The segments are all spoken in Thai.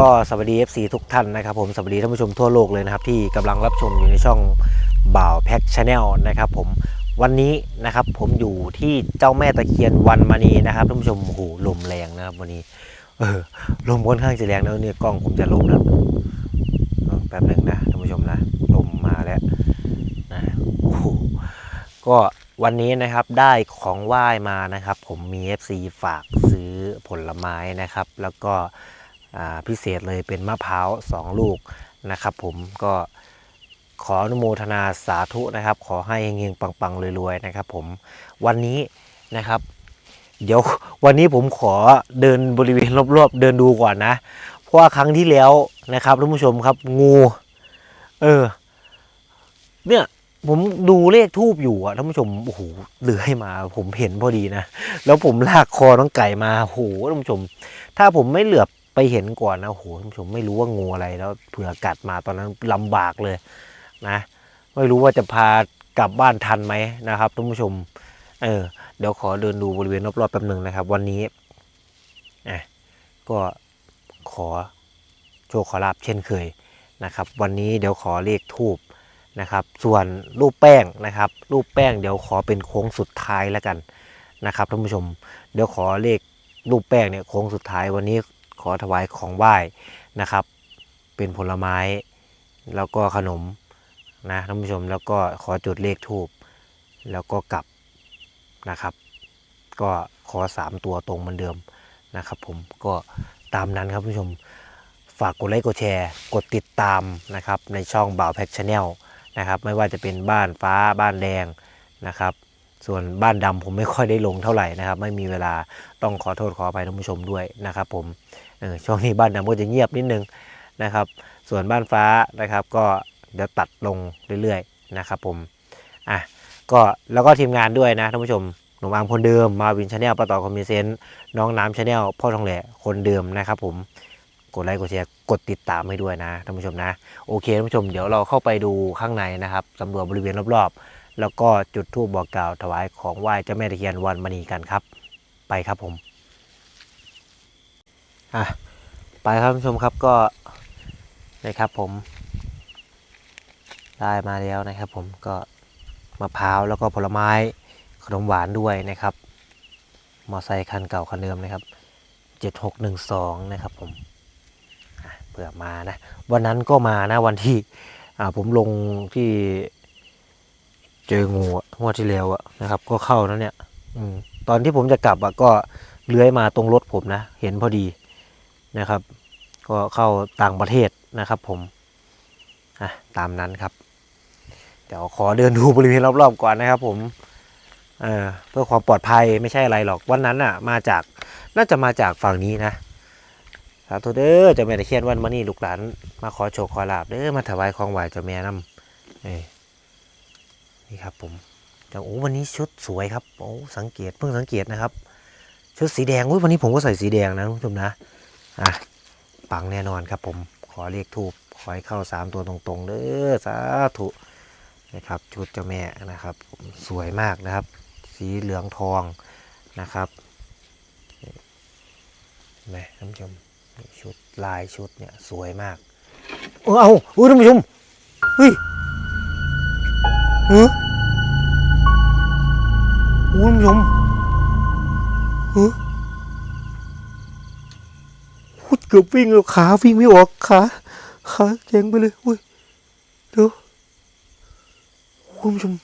ก็สวัสดี FC ทุกท่านนะครับผมสวัสดีท่านผู้ชมทั่วโลกเลยนะครับที่กำลังรับชมอยู่ในช่องบ่าวแพ็กชาแนลนะครับผมวันนี้นะครับผมอยู่ที่เจ้าแม่ตะเคียนวันมณีนะครับท่านผู้ชมโอ้โหลมแรงนะครับวันนี้เออลมค่อนข้างจะแรงแล้วเนี่ยกล้องผมจะลมแล้วแป๊บหนึ่งนะท่านผู้ชมนะลมมาแล้วนะโอ้โหก็วันนี้นะครับได้ของไหว้มานะครับ ผมมี FC ฝากซื้อผลไม้นะครับ แล้วก็ พิเศษเลยเป็นมะพร้าวสองลูกนะครับ ผมก็ขออนุโมทนาสาธุนะครับ ขอให้เฮงๆปังๆรวยๆนะครับ ผมวันนี้นะครับ เดี๋ยววันนี้ผมขอเดินบริเวณรอบๆเดินดูก่อนนะ เพราะว่าครั้งที่แล้วนะครับท่านผู้ชมครับงูเออเนี่ยผมดูเลขทูบอยู่อะท่านผู้ชมโอ้โหเลื้อยมาผมเห็นพอดีนะ แล้วผมลากคอน้องไก่มาโอ้โหท่านผู้ชม ถ้าผมไม่เหลือบ ไปเห็นก่อนนะโหท่านผู้ชมไม่รู้ว่างูอะไรแล้วเผื่อกัดมาตอนนั้นลำบากเลยนะ ไม่รู้ว่าจะพากลับบ้านทันไหมนะครับท่านผู้ชม เออเดี๋ยวขอเดินดูบริเวณรอบๆแป๊บหนึ่งนะครับ วันนี้อะก็ขอโชคขอลาบเช่นเคยนะครับ วันนี้เดี๋ยวขอเลขทูบนะครับ ส่วนรูปแป้งนะครับ รูปแป้งเดี๋ยวขอเป็นโค้งสุดท้ายแล้วกันนะครับท่านผู้ชม เดี๋ยวขอเลขรูปแป้งเนี่ยโค้งสุดท้ายวันนี้ ขอถวายของไหว้นะครับ เป็นผลไม้แล้วก็ขนมนะท่านผู้ชมแล้วก็ขอจุดเลขทูบแล้วก็กลับนะครับ ก็ขอ 3 ตัวตรงเหมือนเดิมนะครับ ผมก็ตามนั้นครับท่านผู้ชมฝากกดไลค์กดแชร์กดติดตามนะครับในช่องบ่าวแพ็กชาแนลนะครับ ไม่ว่าจะเป็นบ้านฟ้าบ้านแดงนะครับ ส่วนบ้านดำผมไม่ค่อยได้ลงเท่าไหร่นะครับ ไม่มีเวลาต้องขอโทษขออภัยท่านผู้ชมด้วยนะครับ ผมช่วงนี้บ้านดำก็จะเงียบนิดนึงนะครับ ส่วนบ้านฟ้านะครับ ก็เดี๋ยวตัดลงเรื่อยๆนะครับ ผมอะก็แล้วก็ทีมงานด้วยนะท่านผู้ชมหนุ่มอามคนเดิมมาวินชาแนลประต่อคอมมิเซนต์น้องน้ำชาแนลพ่อทองแหล่คนเดิมนะครับ ผมกดไลค์กดแชร์กดติดตามให้ด้วยนะท่านผู้ชมนะ โอเคท่านผู้ชมเดี๋ยวเราเข้าไปดูข้างในนะครับสำรวจบริเวณรอบๆ แล้วก็จุดธูปบอกกล่าวถวายของไหว้เจ้าแม่ตะเคียนวันมณีกันครับ ไปครับผมอะไปครับท่านผู้ชมครับก็นะครับผม ได้มาแล้วนะครับ ผมก็มะพร้าวแล้วก็ผลไม้ขนมหวานด้วยนะครับมอไซคันเก่าคันเดิมนะครับ7612นะครับผมเผื่อมานะ วันนั้นก็มานะวันที่อ่าผมลงที่ เจองูอะงวดที่แล้วอะนะครับ ก็เข้าแล้วเนี่ยอมตอนที่ผมจะกลับอะก็เลื้อยมาตรงรถผมนะ เห็นพอดีนะครับ ก็เข้าต่างประเทศนะครับ ผมอะตามนั้นครับ เดี๋ยวขอเดินดูบริเวณรอบๆก่อนนะครับ ผมเออเพื่อความปลอดภัยไม่ใช่อะไรหรอกวันนั้นอะมาจากน่าจะมาจากฝั่งนี้นะสาธุเด้อเจ้าแม่ตะเคียนวันมานี่ลูกหลานมาขอโชคขอลาบเด้อมาถวายของไหวเจ้าแม่น้ำเอ้ นี่ครับผมแต่โอ้วันนี้ชุดสวยครับโอ้สังเกตเพิ่งสังเกตนะครับ ชุดสีแดงอุ้ยวันนี้ผมก็ใส่สีแดงนะคุณผู้ชมนะอะปังแน่นอนครับผมขอเลขทูบขอให้เข้าสามตัวตรงๆเด้อสาธุนะครับชุดเจ้าแม่นะครับผมสวยมากนะครับ สีเหลืองทองนะครับนี่เห็นไหมท่านผู้ชมชุดลายชุดเนี่ยสวยมากเออเอาอุ้ยท่านผู้ชมเฮ้ยเฮ้ย คุณผู้ชมเฮ้ยพูดเกือบวิ่งแล้วขาวิ่งไม่ออกขาขาแข็งไปเลยอุ้ยเดี๋ยวคุณผู้ชม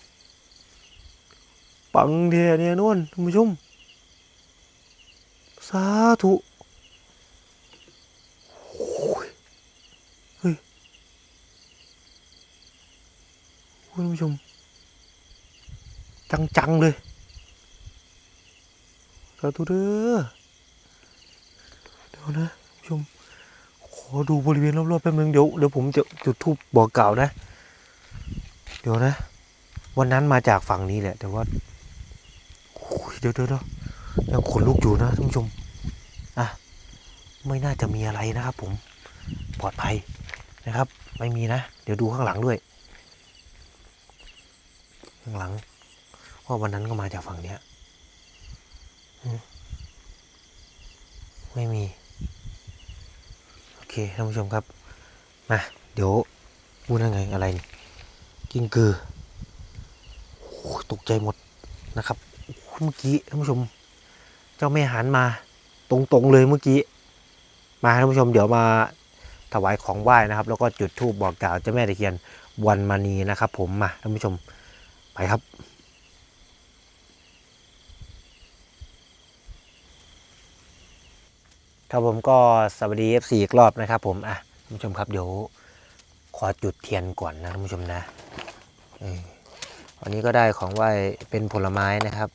ปังเดียเนี่ยนวลคุณผู้ชมสาธุโอ้ยเฮ้ยคุณผู้ชม จัง ๆ เลย สาธุเด้อเดี๋ยวนะชม ขอดูบริเวณรอบๆแป๊บนึงเดี๋ยวเดี๋ยวผมจะจุดทูบบอกกล่าวนะ เดี๋ยวนะ วันนั้นมาจากฝั่งนี้แหละ แต่ว่าเดี๋ยวเดี๋ยวยังขนลุกอยู่นะท่านผู้ชมอะไม่น่าจะมีอะไรนะครับ ผมปลอดภัยนะครับ ไม่มีนะ เดี๋ยวดูข้างหลังด้วย ข้างหลังว่าวันนั้นก็มาจากฝั่งเนี้ย ไม่มี โอเคท่านผู้ชมครับ มา เดี๋ยวพูดยังไงอะไรนี่กิ้งกือตกใจหมดนะครับเมื่อกี้ท่านผู้ชม เจ้าแม่หันมา ตรงๆเลยเมื่อกี้ มาท่านผู้ชมเดี๋ยวมาถวายของไหว้นะครับ แล้วก็จุดธูปบอกกล่าวเจ้าแม่ตะเคียนวันมณีนะครับ ผมมาท่านผู้ชมไปครับ ครับผมก็สวัสดี FC อีกรอบนะครับผมอะท่านผู้ชมครับเดี๋ยวขอจุดเทียนก่อนนะท่านผู้ชมนะออวันนี้ก็ได้ของไหว้เป็นผลไม้นะครับ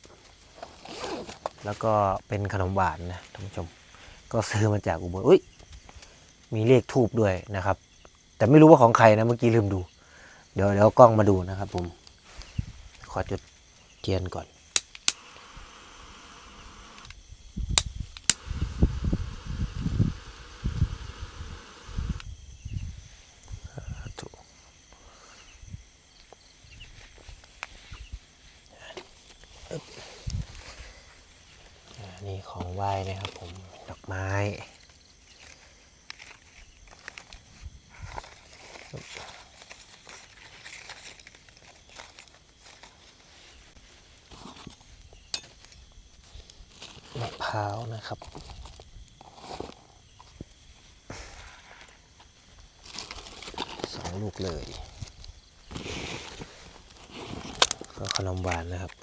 แล้วก็เป็นขนมหวานนะท่านผู้ชม ก็ซื้อมาจากอุบลอุ้ยมีเลขทูบด้วยนะครับ แต่ไม่รู้ว่าของใครนะเมื่อกี้ลืมดู เดี๋ยวเดี๋ยวกล้องมาดูนะครับผม ขอจุดเทียนก่อน ถูกอึ๊บอ่า นี่ของไหว้นะครับผม ดอกไม้อึ๊บมะพร้าวนะครับสองลูกเลย ก็ขนมหวานนะครับ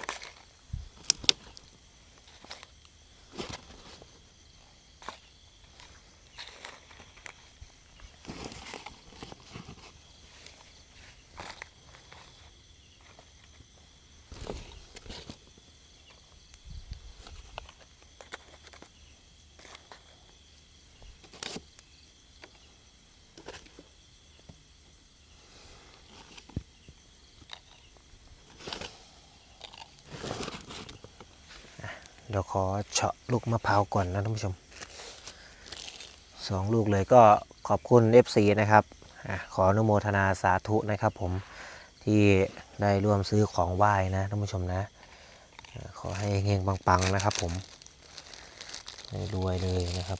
เดี๋ยวขอเฉาะลูกมะพร้าวก่อนนะท่านผู้ชมสองลูกเลยก็ขอบคุณ FC นะครับอขออนุโมทนาสาธุนะครับผมที่ได้ร่วมซื้อของไหว้นะท่านผู้ชมนะ ขอให้เฮงปังๆนะครับผมรวยเลยนะครับ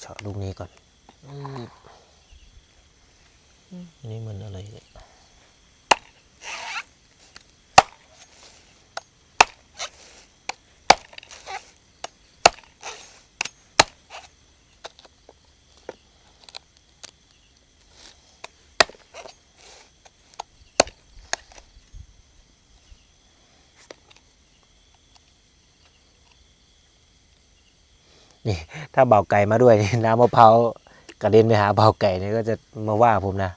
เฉาะลูกนี้ก่อนอืมอันนี่มันอะไรเนี่ย นี่ ถ้าเบาไก่มาด้วยน้ำมะพร้าวกระเด็นไปหาเบาไก่นี่ก็จะมาว่าผมนะ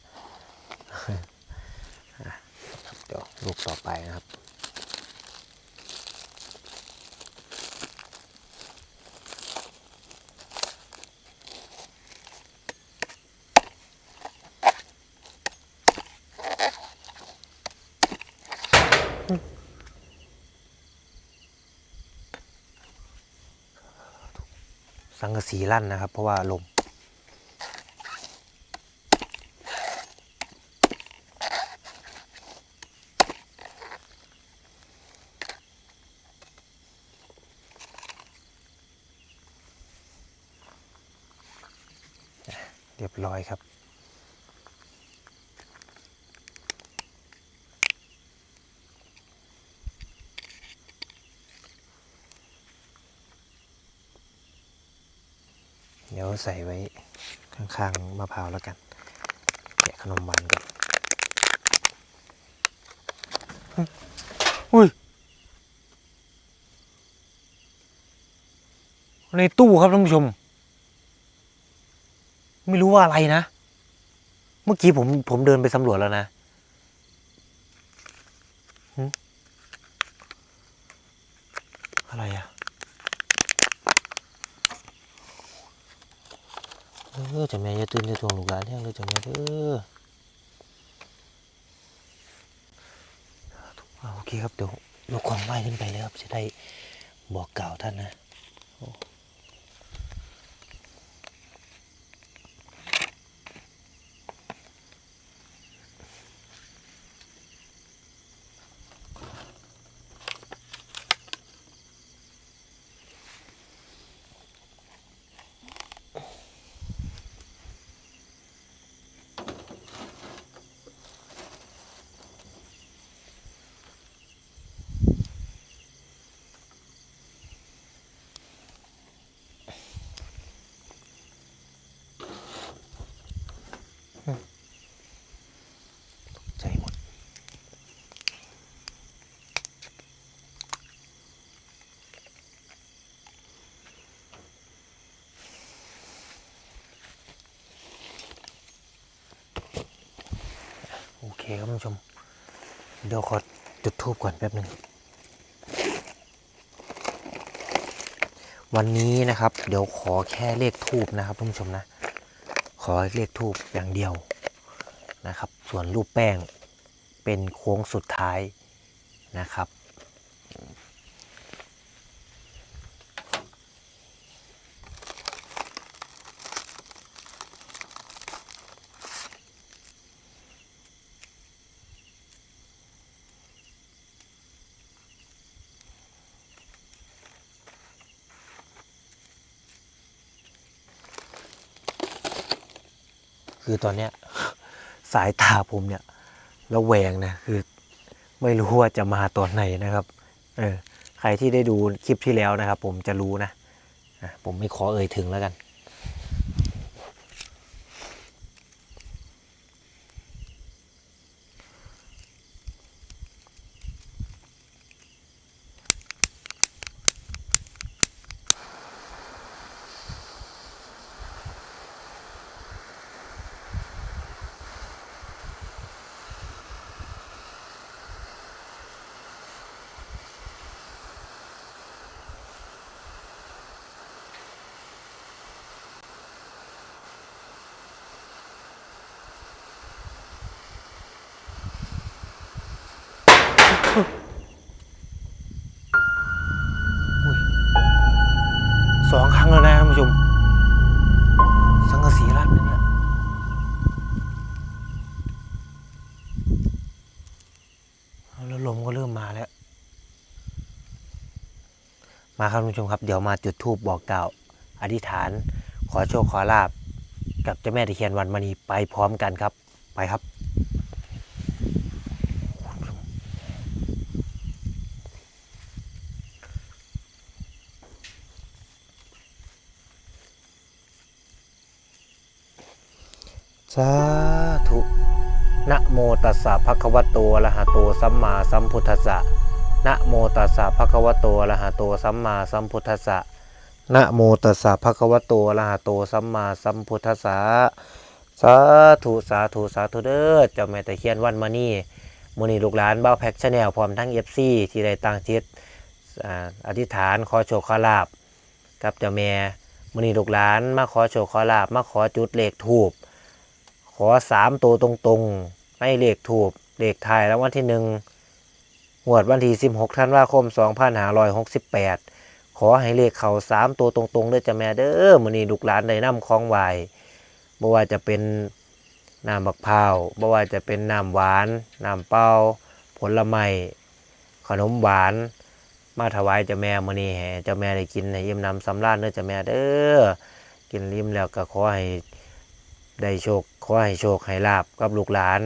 อะเดี๋ยวลูกต่อไปนะครับ สังกะสีลั่นนะครับ เพราะว่าลมเรียบร้อยครับ เดี๋ยว ใส่ไว้ข้างๆมะพร้าวแล้วกันแกะขนมหวานก่อนอุ้ยในตู้ครับท่านผู้ชม ไม่รู้ว่าอะไรนะ เมื่อกี้ผมผมเดินไปสำรวจแล้วนะหึอะไรอะ เออจะแม่อย่าตื่นจะทวงลูกหลานแห้งเลยจะแม่เออ่าโอเคครับเดี๋ยวยกของไหว้ขึ้นไปเลยครับจะได้บอกกล่าวท่านนะ โอเคครับผู้ชม เดี๋ยวขอจุดทูบก่อนแป๊บหนึ่งวันนี้นะครับ เดี๋ยวขอแค่เลขทูบนะครับท่าผู้ชมนะ อเลขทูบอย่างเดียวนะครับ ส่วนรูปแป้งเป็นโค้งสุดท้ายนะครับ คือตอนเนี้ยสายตาผมเนี่ยระแวงนะคือไม่รู้ว่าจะมาตอนไหนนะครับ เออใครที่ได้ดูคลิปที่แล้วนะครับ ผมจะรู้นะอะผมไม่ขอเอ่ยถึงแล้วกัน ครับท่านผู้ชมครับ เดี๋ยวมาจุดธูปบอกกล่าวอธิษฐาน ขอโชคขอลาบกับเจ้าแม่ตะเคียนวันมณีไปพร้อมกันครับ ไปครับสาธุนะโมตัสสะภะคะวะโตอะระหะโตสัมมาสัมพุทธัสสะ นะโมตัสสะภะคะวะโตอะระหะโตสัมมาสัมพุทธัสสะนะโมตัสสะภะคะวะโตอะระหะโตสัมมาสัมพุทธัสสะสาธุสาธุสาธุเด้อเจ้าแม่ตะเคียนวันมานี่มื้อนี้ลูกหลานบ้าแพ็กชาแนลพร้อมทั้ง FC ที่ได้ตั้งจิตอธิษฐานขอโชคขอลาบกับเจ้าแม่มื้อนี้ลูกหลานมาขอโชคขอลาบมาขอจุดเลขทูบขอสามตัวตรงๆ ให้เลขถูกเลขไทายแล้ววันที่หนึ่ง หวดวันที่สิบหกธันวาคมสองพันหาร้อยหกสิบแปดขอให้เลขเขาสามตัวตรงๆเด้อจ้ะแม่เด้อมื้อนี้ลูกหลานได้นำของไหวบ่ว่าจะเป็นน้ำบักพร้าวบ่ว่าจะเป็นน้ำหวาน น้ำเปล่าผลไม้ขนมหวาน มาถวายเจ้าแม่มื้อนี้ให้เจ้าแม่ได้กินให้อิ่มน้ำสำราญเด้อจ้ะแม่เด้อกินริมแล้วก็ขอให้ได้โชค ขอให้โชคให้ลาบกับลูกหลาน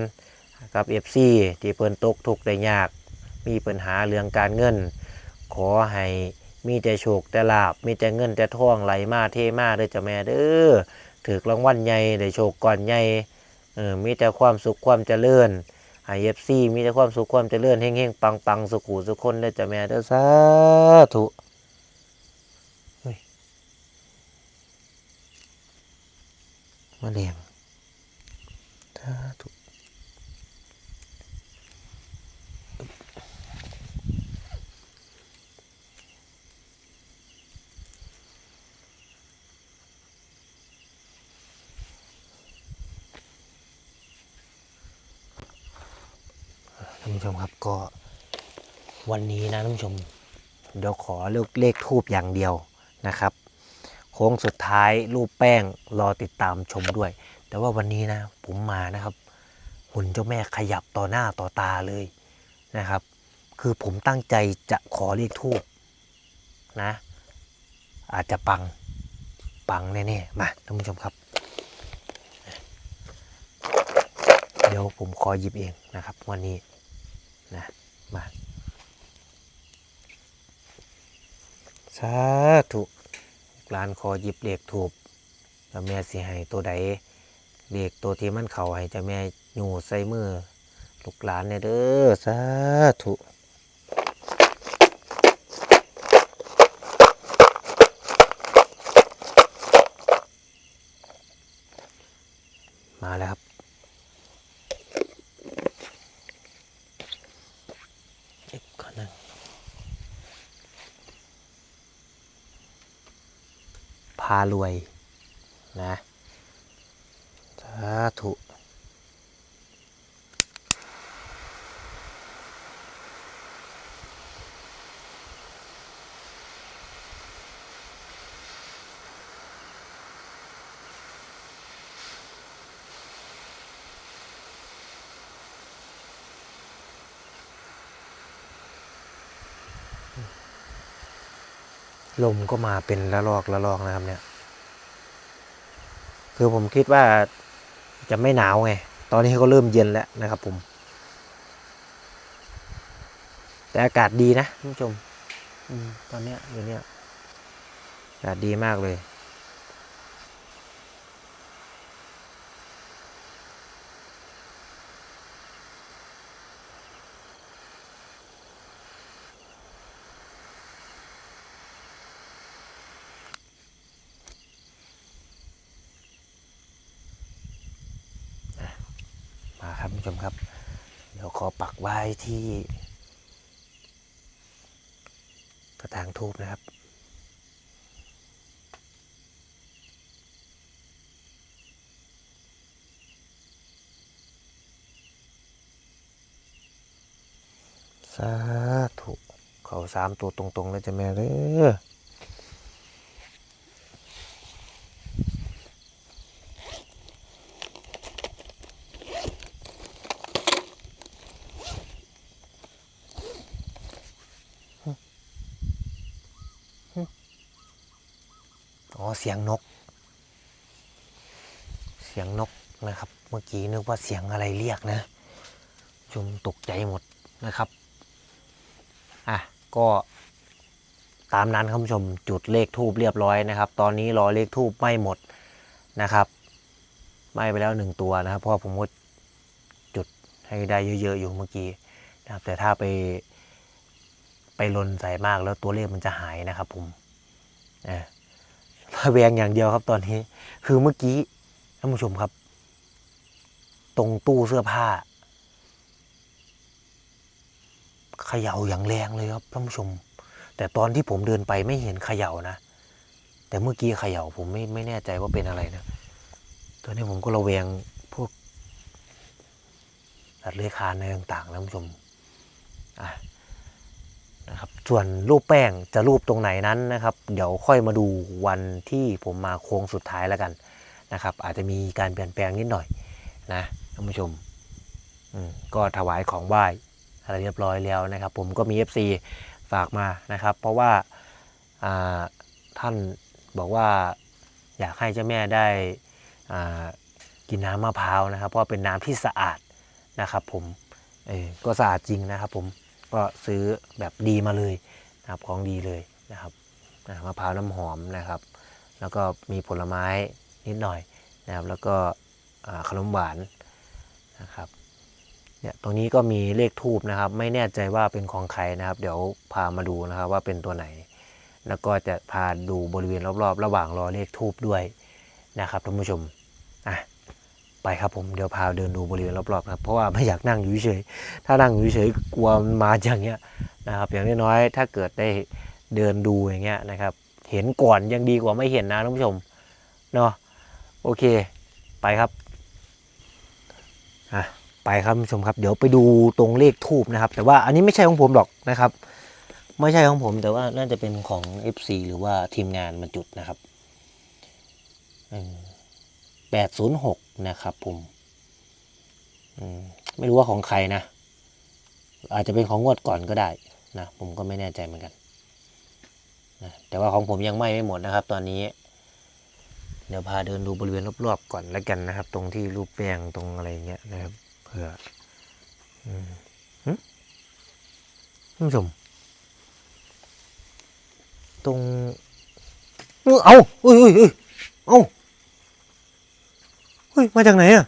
กับเอฟซีที่เพิ่นตกทุกข์ได้ยาก มีปัญหาเรื่องการเงิน ขอให้มีแต่โชคแต่ลาบมีแต่เงินแต่ทองไหลมาเทมาเด้อจ้ะแม่เด้อถือรางวัลใหญ่ได้โชคก่อนใหญ่เออมีแต่ความสุขความเจริญให้เอฟซีมีแต่ความสุขความเจริญเฮงๆปังๆสุขุสุขคนเด้อจ้ะแม่เด้อสาธุมาเรียงสาธุานผู้ชมครับก็วันนี้นะท่านผู้ชม เดี๋ยวขอเลือกเลขทูบอย่างเดียวนะครับ โค้งสุดท้ายรูปแป้งรอติดตามชมด้วย แต่ว่าวันนี้นะผมมานะครับ หุ่นเจ้าแม่ขยับต่อหน้าต่อตาเลยนะครับ คือผมตั้งใจจะขอเรียกทูบนะ อาจจะปังปังแน่ๆมาท่านผู้ชมครับ เดี๋ยวผมขอหยิบเองนะครับ วันนี้ นะมาสาธุร้านขอหยิบเลขถูกแล้วแม่สิให้ตัวใดเด็กตัวที่มันเข่าให้จะแม่อยู่ใส่มือลูกหลานเนี่ยเด้อสาธุมาแล้วครับา รวยนะสาธุลมก็มาเป็นละลอกละลอกนะครับเนี่ย คือผมคิดว่าจะไม่หนาวไง ตอนนี้ก็เริ่มเย็นแล้วนะครับผม แต่อากาศดีนะท่านผู้ชมอมตอนเนี้ยอยู่เนี้ยอากาศดีมากเลย มาครับท่านผู้ชมครับ เดี๋ยวขอปักไว้ ที่กระถางทูบนะครับ สาธุ เขาสามตัวตรงๆเลยจะแม่เด้อ สียงนก เสียงนกนะครับ เมื่อกี้นึกว่าเสียงอะไรเรียกนะ ชมตกใจหมดนะครับ อะ ก็ตามนั้นคุณผู้ชมจุดเลขทูบเรียบร้อยนะครับ ตอนนี้รอเลขทูบไม่หมดนะครับ ไม่ไปแล้วหนึ่งตัวนะครับ เพราะว่าผมก็จุดให้ได้เยอะๆอยู่เมื่อกี้นะครับ แต่ถ้าไปไปลนใส่มากแล้วตัวเลขมันจะหายนะครับผมอ่า ระแวงอย่างเดียวครับตอนนี้ คือเมื่อกี้ท่านผู้ชมครับ ตรงตู้เสื้อผ้าเขย่าอย่างแรงเลยครับท่านผู้ชม แต่ตอนที่ผมเดินไปไม่เห็นเขย่านะ แต่เมื่อกี้เขย่าผมไม่ไม่แน่ใจว่าเป็นอะไรนะตอนนี้ผมก็ระแวงพวกสัตว์เลื้อยคลานอะไรต่างๆนะท่านผู้ชมอะ นะครับส่วนรูปแป้งจะรูปตรงไหนนั้นนะครับ เดี๋ยวค่อยมาดูวันที่ผมมาโค้งสุดท้ายแล้วกันนะครับ อาจจะมีการเปลี่ยนแปลงนิดหน่อยนะท่านผู้ชมก็ถวายของไหว้อะไรเรียบร้อยแล้วนะครับ ผมก็มี FC ฝากมานะครับ เพราะว่าาท่านบอกว่าอยากให้เจ้าแม่ได้กินน้ำมะพร้าวนะครับ เพราะเป็นน้ำที่สะอาดนะครับ ผมก็สะอาดจริงนะครับ ผม ก็ซื้อแบบดีมาเลยนะครับของดีเลยนะครับมะพร้าวน้ำหอมนะครับ แล้วก็มีผลไม้นิดหน่อยนะครับ แล้วก็ขนมหวานนะครับเนี่ยตรงนี้ก็มีเลขทูบนะครับ ไม่แน่ใจว่าเป็นของใครนะครับ เดี๋ยวพามาดูนะครับว่าเป็นตัวไหน แล้วก็จะพาดูบริเวณรอบๆ ระหว่างรอเลขทูบด้วยนะครับท่านผู้ชมอะ ไปครับผมเดี๋ยวพาเดินดูบริเวณรอบๆครับเพราะว่าไม่อยากนั่งอยู่เฉยถ้านั่งอยู่เฉยกลัวมันมาอย่างเงี้ยนะครับอย่างน้อยๆถ้าเกิดได้เดินดูอย่างเงี้ยนะครับ เห็นก่อนยังดีกว่าไม่เห็นนะท่านผู้ชมเนาะโอเคไปครับอะไปครับท่านผู้ชมครับ เดี๋ยวไปดูตรงเลขทูบนะครับ แต่ว่าอันนี้ไม่ใช่ของผมหรอกนะครับ ไม่ใช่ของผมแต่ว่าน่าจะเป็นของ FC หรือว่าทีมงานมาจุดนะครับอืม แปดศูนย์หกนะครับผมไม่รู้ว่าของใครนะ อาจจะเป็นของงวดก่อนก็ได้นะ ผมก็ไม่แน่ใจเหมือนกันนะแต่ว่าของผมยังไม่ไม่หมดนะครับ ตอนนี้ เดี๋ยวพาเดินดูบริเวณรอบๆก่อนแล้วกันนะครับ ตรงที่รูปแปลงตรงอะไรเงี้ยนะครับเผื่อท่านผู้ชมตรง เอ้าอุ้ยอุ้ยอุ้ยเอ้า เฮ้ย มาจากไหนอะ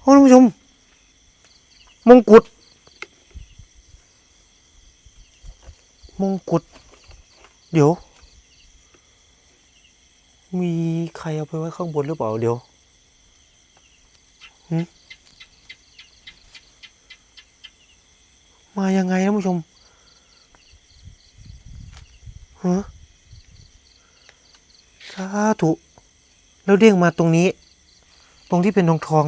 โอ้ท่านผู้ชม มงกุฎ มงกุฎ เดี๋ยว มีใครเอาไปไว้ข้างบนหรือเปล่า เดี๋ยวมายังไงท่านผู้ชมฮะสาธุแล้วเด้งมาตรงนี้ ตรงที่เป็นทองทอง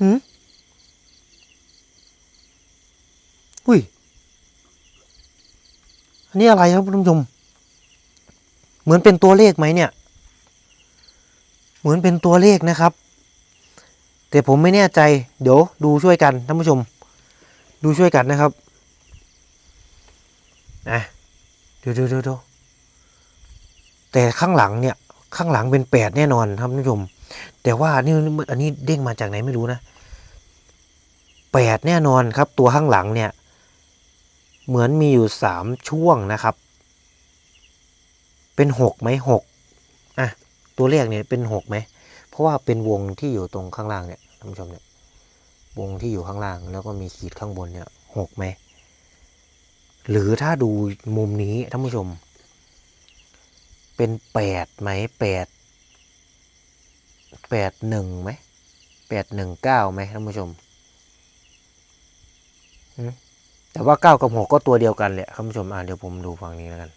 หืมอุ้ย อันนี้อะไรครับท่านผู้ชม เหมือนเป็นตัวเลขไหมเนี่ย เหมือนเป็นตัวเลขนะครับ แต่ผมไม่แน่ใจ เดี๋ยวดูช่วยกันท่านผู้ชม ดูช่วยกันนะครับนะดี๋ยวเดี๋ยวเดี๋ยวเดี๋ยวแต่ข้างหลังเนี่ย ข้างหลังเป็นแปดแน่นอนครับท่านผู้ชม แต่ว่านี่อันนี้เด้งมาจากไหนไม่รู้นะแปดแน่นอนครับ ตัวข้างหลังเนี่ย เหมือนมีอยู่สามช่วงนะครับ เป็นหกไหมหกอะตัวเลขเนี่ยเป็นหกไหมเพราะว่าเป็นวงที่อยู่ตรงข้างล่างเนี่ยท่านผู้ชมเนี่ยวงที่อยู่ข้างล่างแล้วก็มีขีดข้างบนเนี่ยหกไหมหรือถ้าดูมุมนี้ท่านผู้ชม เป็นแปดไหมแปดแปดหนึ่งไหมแปดหนึ่งเก้าไหมท่านผู้ชมแต่ว่าเก้ากับหกก็ตัวเดียวกันแหละท่านผู้ชมอ่าเดี๋ยวผมดูฝั่งนี้แล้วกัน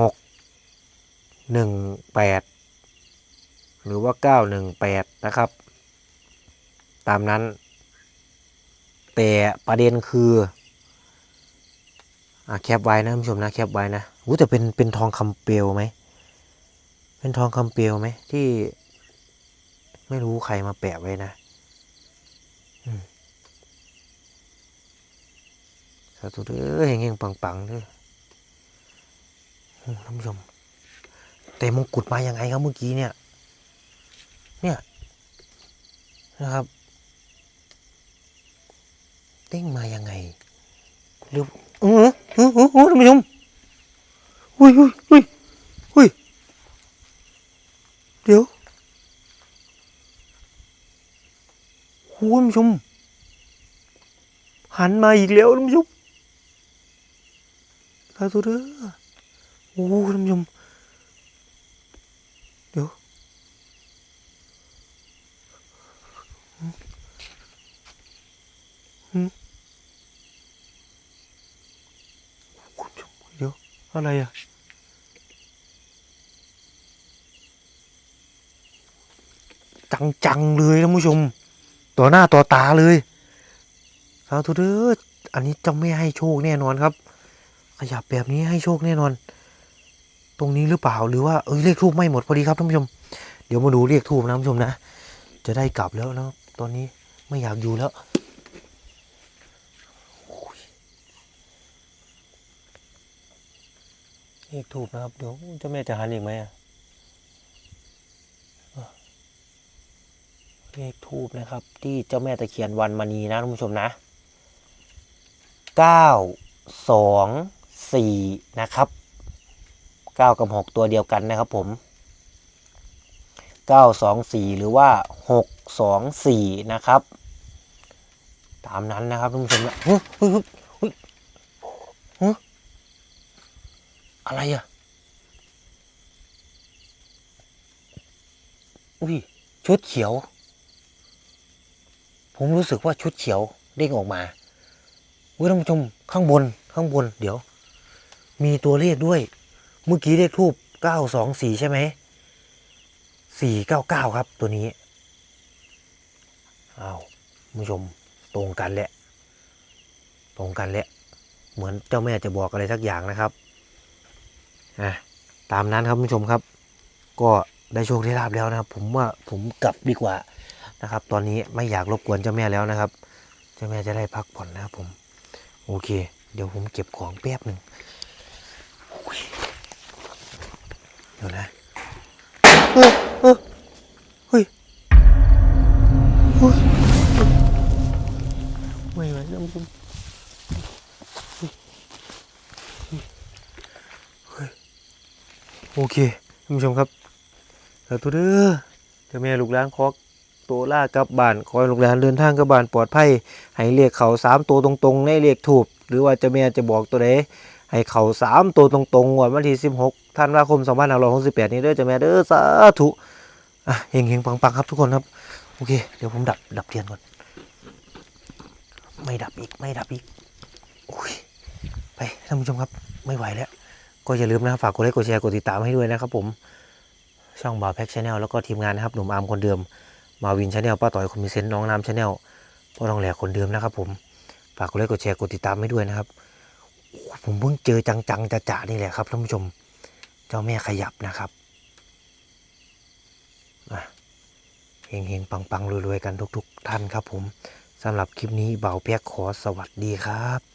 หกหนึ่งแปดหรือว่าเก้าหนึ่งแปดนะครับ ตามนั้น แต่ประเด็นคือ อะแคปไว้นะท่านผู้ชมนะแคปไว้นะอู้แต่เป็นเป็นทองคำเปลวไหมเป็นทองคำเปลวไหมที่ ไม่รู้ใครมาแปะไว้นะสาธุเด้อเฮงๆปังๆเด้ออืมท่านผู้ชม แต่มงกุฎมาอยังไงครับเมื่อกี้เนี่ย เนี่ยนะครับเด้งมายังไงหรือเออ เออเออเออท่านผู้ชมอุ้ยอุ้ยอุ้ยอุ้ยเดี๋ยวโอ้ยท่านผู้ชม หันมาอีกแล้วท่านผู้ชมสาธุเด้อโอ้ท่านผู้ชม เดี๋ยวคุณผู้ชมเดี๋ยว อะไรอะจังๆเลยท่านผู้ชม ต่อหน้าต่อตาเลยสาธุเด้ออันนี้จะไม่ให้โชคแน่นอนครับขยับแบบนี้ให้โชคแน่นอน ตรงนี้หรือเปล่าหรือว่าเอ้ยเลขทูบไม่หมดพอดีครับท่านผู้ชม เดี๋ยวมาดูเลขทูบนะท่านผู้ชมนะ จะได้กลับแล้วนะตอนนี้ไม่อยากอยู่แล้ว เลขทูบนะครับ เดี๋ยวเจ้าแม่จะหันอีกไหมอะเลขทูบนะครับ ที่เจ้าแม่ตะเคียนวันมณีนะท่านผู้ชมนะเก้าสองสี่นะครับเก้ากับหกตัวเดียวกันนะครับผมเก้าสองสี่หรือว่าหกสองสี่นะครับ ตามนั้นนะครับท่านผู้ชมนะเฮ้ยเฮ้ยเฮ้ยเฮ้ยเฮ้ย อะไรอะ อุ้ย ชุดเขียว ผมรู้สึกว่าชุดเขียวเด้งออกมาอุ้ยท่านผู้ชมข้างบนข้างบน เดี๋ยว มีตัวเลขด้วย เมื่อกี้เลขทูบเก้าสองสี่ใช่ไหมสี่เก้าเก้าครับตัวนี้อ้าวท่านผู้ชมตรงกันแหละ ตรงกันแหละ เหมือนเจ้าแม่จะบอกอะไรสักอย่างนะครับ อะตามนั้นครับคุณผู้ชมครับ ก็ได้โชคได้ลาบแล้วนะครับ ผมว่าผมกลับดีกว่านะครับ ตอนนี้ไม่อยากรบกวนเจ้าแม่แล้วนะครับ เจ้าแม่จะได้พักผ่อนนะครับผม โอเค เดี๋ยวผมเก็บของแป๊บหนึ่งเดี๋ยวนะเออเออเฮ้ยเฮ้ยไม่ไหวแล้วคุณผู้ชม โอเคท่านผู้ชมครับสาธุเด้อเจ้าแม่ลูกหลานขอตัวล่ากลับบ้านขอให้ลูกหลานเดินทางกลับบ้านปลอดภัยให้เรียกเขาสามตัวตรงๆในเรียกถูกหรือว่าเจ้าแม่จะบอกตัวใดให้เขาสามตัวตรงๆวันที่สิบหกธันวาคมสองพันห้าร้อยหกสิบแปดนี้เด้อเจ้าแม่เด้อสาธุอะเฮงๆปังๆครับทุกคนครับโอเค เดี๋ยวผมดับดับเทียนก่อน ไม่ดับอีกไม่ดับอีกโอ้ยไปท่านผู้ชมครับไม่ไหวแล้ว ก็อย่าลืมนะครับฝากกดไลค์กดแชร์กดติดตามให้ด้วยนะครับผมช่องบ่าวแพ็กชาแนลแล้วก็ทีมงานนะครับหนุ่มอาร์มคนเดิม มาวินชาแนลป้าต่อยคนมีเซนต์น้องน้ำชาแนลพ่อทองแหลกคนเดิมนะครับผมฝากกดไลค์กดแชร์กดติดตามให้ด้วยนะครับ ผมเพิ่งเจอจังๆจะๆนี่แหละครับท่านผู้ชม เจ้าแม่ขยับนะครับอะเฮงๆปังๆรวยๆกันทุก ๆ ท่านครับผมสำหรับคลิปนี้เบาเปียกขอสวัสดีครับ